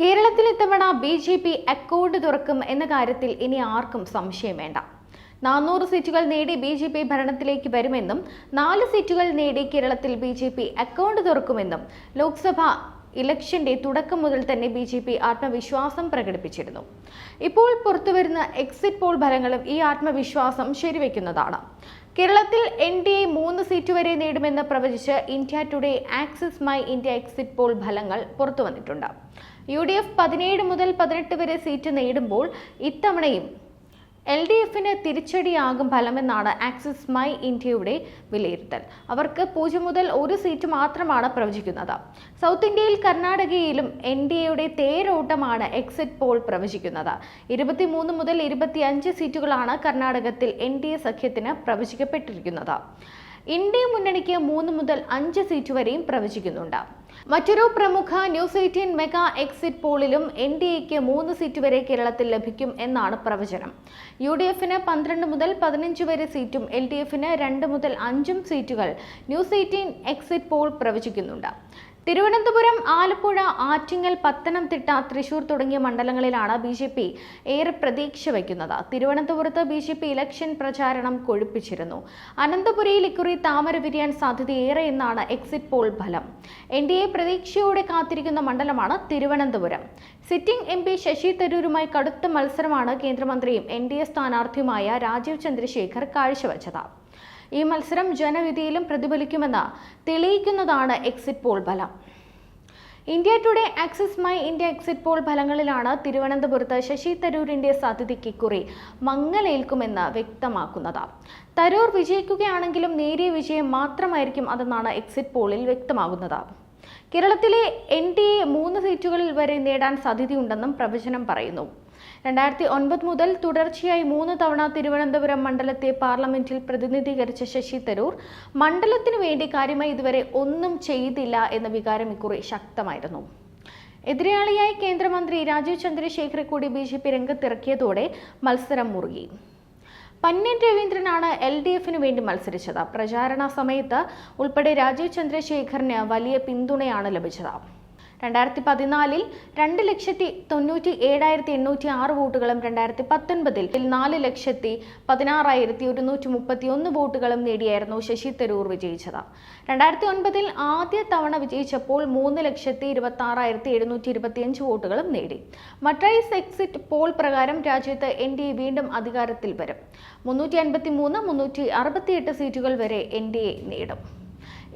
കേരളത്തിൽ ഇത്തവണ B J P account തുറക്കും എന്ന കാര്യത്തിൽ ഇനി ആർക്കും സംശയം വേണ്ട. നാനൂറ് സീറ്റുകൾ നേടി ബി ജെ പി ഭരണത്തിലേക്ക് വരുമെന്നും നാല് സീറ്റുകൾ നേടി കേരളത്തിൽ B J P account Lok Sabha Lok Sabha ഇലക്ഷന്റെ തുടക്കം മുതൽ തന്നെ ബി ജെ പി ആത്മവിശ്വാസം പ്രകടിപ്പിച്ചിരുന്നു. ഇപ്പോൾ പുറത്തുവരുന്ന എക്സിറ്റ് പോൾ ഫലങ്ങളും ഈ ആത്മവിശ്വാസം ശരിവെക്കുന്നതാണ്. കേരളത്തിൽ എൻ ഡി എ മൂന്ന് സീറ്റ് വരെ നേടുമെന്ന് പ്രവചിച്ച് India Today Axis My India exit poll ഫലങ്ങൾ പുറത്തു വന്നിട്ടുണ്ട് യു ഡി എഫ് പതിനേഴ് മുതൽ പതിനെട്ട് വരെ സീറ്റ് നേടുമ്പോൾ ഇത്തവണയും എൽ ഡി എഫിന് തിരിച്ചടിയാകും ഫലമെന്നാണ് ആക്സിസ് മൈ ഇന്ത്യയുടെ വിലയിരുത്തൽ. അവർക്ക് പൂജ്യം മുതൽ ഒരു സീറ്റ് മാത്രമാണ് പ്രവചിക്കുന്നത്. സൗത്ത് ഇന്ത്യയിൽ കർണാടകയിലും എൻ ഡി എയുടെ തേരോട്ടമാണ് എക്സിറ്റ് പോൾ പ്രവചിക്കുന്നത്. ഇരുപത്തിമൂന്ന് മുതൽ ഇരുപത്തിയഞ്ച് സീറ്റുകളാണ് കർണാടകത്തിൽ എൻ ഡി എ സഖ്യത്തിന് പ്രവചിക്കപ്പെട്ടിരിക്കുന്നത്. ഇന്ത്യ മുന്നണിക്ക് മൂന്ന് മുതൽ അഞ്ച് സീറ്റ് വരെയും പ്രവചിക്കുന്നുണ്ട്. മറ്റൊരു പ്രമുഖ ന്യൂസ് എയ്റ്റീൻ മെഗാ എക്സിറ്റ് പോളിലും എൻ ഡി എക്ക് മൂന്ന് സീറ്റ് വരെ കേരളത്തിൽ ലഭിക്കും എന്നാണ് പ്രവചനം. യു ഡി എഫിന് പന്ത്രണ്ട് മുതൽ പതിനഞ്ച് വരെ സീറ്റും എൽ ഡി എഫിന് രണ്ട് മുതൽ അഞ്ചും സീറ്റുകൾ ന്യൂസ് എയ്റ്റീൻ എക്സിറ്റ് പോൾ പ്രവചിക്കുന്നുണ്ട്. തിരുവനന്തപുരം ആലപ്പുഴ ആറ്റിങ്ങൽ പത്തനംതിട്ട തൃശൂർ തുടങ്ങിയ മണ്ഡലങ്ങളിലാണ് ബി ജെ പി ഏറെ പ്രതീക്ഷ വയ്ക്കുന്നത്. തിരുവനന്തപുരത്ത് ബി ജെ പി ഇലക്ഷൻ പ്രചാരണം കൊഴുപ്പിച്ചിരുന്നു. അനന്തപുരയിൽ ഇക്കുറി താമര വിരിയാൻ സാധ്യതയേറെ എന്നാണ് എക്സിറ്റ് പോൾ ഫലം. എൻ ഡി എ പ്രതീക്ഷയോടെ കാത്തിരിക്കുന്ന മണ്ഡലമാണ് Thiruvananthapuram. Sitting M P Shashi തരൂരുമായി കടുത്ത മത്സരമാണ് കേന്ദ്രമന്ത്രിയും എൻ ഡി എ സ്ഥാനാർത്ഥിയുമായ രാജീവ് ചന്ദ്രശേഖർ കാഴ്ചവെച്ചത്. ഈ മത്സരം ജനവിധിയിലും പ്രതിഫലിക്കുമെന്ന് തെളിയിക്കുന്നതാണ് എക്സിറ്റ് പോൾ ഫലം. India Today Axis My India exit poll ഫലങ്ങളിലാണ് തിരുവനന്തപുരത്ത് ശശി തരൂരിന്റെ സാധ്യതയ്ക്ക് കുറി മങ്ങലേൽക്കുമെന്ന് വ്യക്തമാക്കുന്നത്. തരൂർ വിജയിക്കുകയാണെങ്കിലും നേരിയ വിജയം മാത്രമായിരിക്കും അതെന്നാണ് എക്സിറ്റ് പോളിൽ വ്യക്തമാകുന്നത്. കേരളത്തിലെ എൻ ഡി എ മൂന്ന് സീറ്റുകളിൽ വരെ നേടാൻ സാധ്യതയുണ്ടെന്നും പ്രവചനം പറയുന്നു. രണ്ടായിരത്തി ഒൻപത് മുതൽ തുടർച്ചയായി മൂന്ന് തവണ തിരുവനന്തപുരം മണ്ഡലത്തെ പാർലമെന്റിൽ പ്രതിനിധീകരിച്ച ശശി തരൂർ മണ്ഡലത്തിനു വേണ്ടി കാര്യമായി ഇതുവരെ ഒന്നും ചെയ്തില്ല എന്ന വികാരം ഇക്കുറി ശക്തമായിരുന്നു. എതിരാളിയായി കേന്ദ്രമന്ത്രി രാജീവ് ചന്ദ്രശേഖരെ കൂടി ബി ജെ പി രംഗത്തിറക്കിയതോടെ മത്സരം മുറുകി. പന്ന്യൻ രവീന്ദ്രനാണ് എൽ ഡി എഫിന് വേണ്ടി മത്സരിച്ചത്. പ്രചാരണ സമയത്ത് ഉൾപ്പെടെ രാജീവ് ചന്ദ്രശേഖറിന് വലിയ പിന്തുണയാണ് ലഭിച്ചത്. രണ്ടായിരത്തി പതിനാലിൽ രണ്ട് ലക്ഷത്തി തൊണ്ണൂറ്റി ഏഴായിരത്തി എണ്ണൂറ്റി ആറ് വോട്ടുകളും രണ്ടായിരത്തി പത്തൊൻപതിൽ നാല് ലക്ഷത്തി പതിനാറായിരത്തി ഒരുന്നൂറ്റി മുപ്പത്തി ഒന്ന് വോട്ടുകളും നേടിയായിരുന്നു ശശി തരൂർ വിജയിച്ചത്. രണ്ടായിരത്തി ഒൻപതിൽ ആദ്യ തവണ വിജയിച്ചപ്പോൾ മൂന്ന് ലക്ഷത്തി ഇരുപത്തി ആറായിരത്തി എഴുന്നൂറ്റി ഇരുപത്തിയഞ്ച് വോട്ടുകളും നേടി. മട്രൈസ് എക്സിറ്റ് പോൾ പ്രകാരം രാജ്യത്ത് എൻ ഡി എ വീണ്ടും അധികാരത്തിൽ വരും. മുന്നൂറ്റി അൻപത്തി മൂന്ന് മുന്നൂറ്റി അറുപത്തിയെട്ട് സീറ്റുകൾ വരെ എൻ ഡി എ നേടും.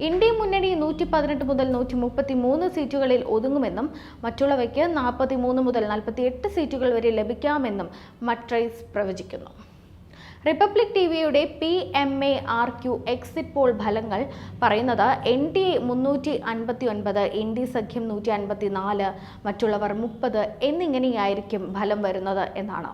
ഇന്ത്യ മുന്നണി നൂറ്റി പതിനെട്ട് മുതൽ നൂറ്റി മുപ്പത്തി മൂന്ന് സീറ്റുകളിൽ ഒതുങ്ങുമെന്നും മറ്റുള്ളവയ്ക്ക് നാൽപ്പത്തി മൂന്ന് മുതൽ നാൽപ്പത്തി എട്ട് സീറ്റുകൾ വരെ ലഭിക്കാമെന്നും മട്രൈസ് പ്രവചിക്കുന്നു. റിപ്പബ്ലിക് ടി വിയുടെ P M A R Q exit poll ഫലങ്ങൾ പറയുന്നത് എൻ ഡി എ മുന്നൂറ്റി അൻപത്തി ഒൻപത് എൻ ഡി സഖ്യം നൂറ്റി അൻപത്തി നാല് മറ്റുള്ളവർ മുപ്പത് എന്നിങ്ങനെയായിരിക്കും ഫലം വരുന്നത് എന്നാണ്.